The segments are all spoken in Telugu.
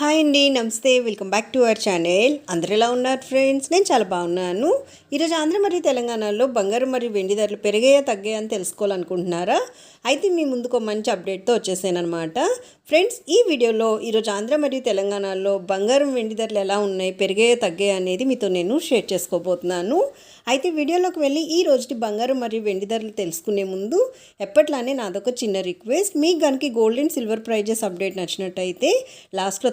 హాయ్ అండి నమస్తే welcome back to our channel. అందరు ఎలా ఉన్నారు ఫ్రెండ్స్? నేను చాలా బాగున్నాను. ఈరోజు ఆంధ్ర మరియు తెలంగాణలో బంగారం మరియు వెండి ధరలు పెరిగాయా తగ్గాయా అని తెలుసుకోవాలనుకుంటున్నారా? అయితే మీ ముందుకు ఒక మంచి అప్డేట్తో వచ్చేసానమాట ఫ్రెండ్స్ ఈ వీడియోలో ఈరోజు ఆంధ్ర మరియు తెలంగాణలో బంగారం వెండి ధరలు ఎలా ఉన్నాయి పెరిగాయా తగ్గాయా అనేది మీతో నేను షేర్ చేసుకోబోతున్నాను. అయితే వీడియోలోకి వెళ్ళి ఈ రోజుటి బంగారం మరియు వెండి ధరలు తెలుసుకునే ముందు ఎప్పట్లానే నాదొక చిన్న రిక్వెస్ట్. మీకు కనుక gold and silver prices update నచ్చినట్టయితే లాస్ట్లో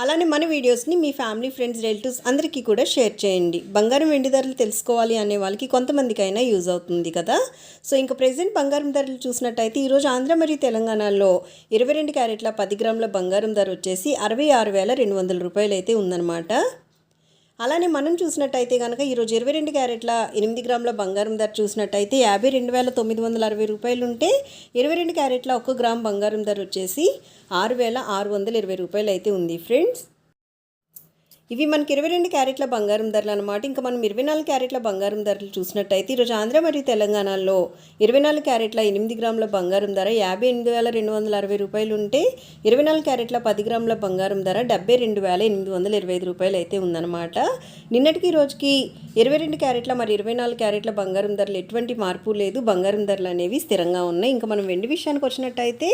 అలానే మన వీడియోస్ని మీ ఫ్యామిలీ ఫ్రెండ్స్ రిలేటివ్స్ అందరికీ కూడా షేర్ చేయండి. బంగారం వెండి ధరలు తెలుసుకోవాలి అనే వాళ్ళకి కొంతమందికైనా యూజ్ అవుతుంది కదా? సో ఇంకా ప్రెసెంట్ బంగారం ధరలు చూసినట్టయితే ఈరోజు ఆంధ్ర మరియు తెలంగాణలో ఇరవై రెండు క్యారెట్ల పది గ్రాముల బంగారం ధర వచ్చేసి అరవై ఆరు వేల రెండు వందల రూపాయలు అయితే ఉందన్నమాట. అలానే మనం చూసినట్టయితే కనుక ఈరోజు ఇరవై రెండు క్యారెట్ల ఎనిమిది గ్రాముల బంగారం ధర చూసినట్టయితే యాభై రెండు వేల తొమ్మిది వందల అరవై రూపాయలు ఉంటే ఇరవై రెండు క్యారెట్ల ఒక్క గ్రామ్ బంగారం ధర వచ్చేసి ఆరు వేల ఆరు వందల ఇరవై రూపాయలు అయితే ఉంది ఫ్రెండ్స్. ఇవి మనకి ఇరవై రెండు క్యారెట్ల బంగారం ధరలు అనమాట ఇంకా మనం ఇరవై నాలుగు క్యారెట్ల బంగారం ధరలు చూసినట్టయితే ఈరోజు ఆంధ్ర మరియు తెలంగాణలో ఇరవై నాలుగు క్యారెట్ల ఎనిమిది గ్రాముల బంగారం ధర యాభై ఎనిమిది వేల రెండు వందల అరవై రూపాయలు ఉంటే ఇరవై నాలుగు క్యారెట్ల పది గ్రాముల బంగారం ధర డెబ్బై రెండు వేల ఎనిమిది వందల ఇరవై ఐదు రూపాయలు అయితే ఉందన్నమాట. నిన్నటికి రోజుకి ఇరవై రెండు క్యారెట్ల మరి ఇరవై నాలుగు క్యారెట్ల బంగారం ధరలు ఎటువంటి మార్పు లేదు. బంగారం ధరలు అనేవి స్థిరంగా ఉన్నాయి. ఇంకా మనం వెండి విషయానికి వచ్చినట్టయితే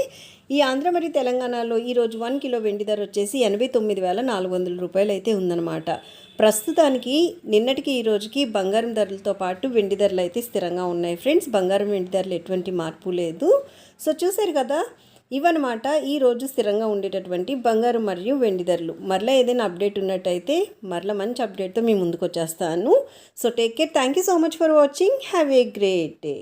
ఈ ఆంధ్ర మరియు తెలంగాణలో ఈరోజు వన్ కిలో వెండి ధర వచ్చేసి ఎనభై తొమ్మిది వేల నాలుగు వందల రూపాయలు అయితే ఉందన్నమాట. ప్రస్తుతానికి నిన్నటికి ఈ రోజుకి బంగారం ధరలతో పాటు వెండి ధరలు అయితే స్థిరంగా ఉన్నాయి. ఫ్రెండ్స్ బంగారం వెండి ధరలు ఎటువంటి మార్పు లేదు. సో చూసారు కదా ఇవన్నమాట ఈరోజు స్థిరంగా ఉండేటటువంటి బంగారం మరియు వెండి ధరలు. మరలా ఏదైనా అప్డేట్ ఉన్నట్టయితే మరలా మంచి అప్డేట్తో మీ ముందుకు వచ్చేస్తాను so take care thank you so much for watching have a great day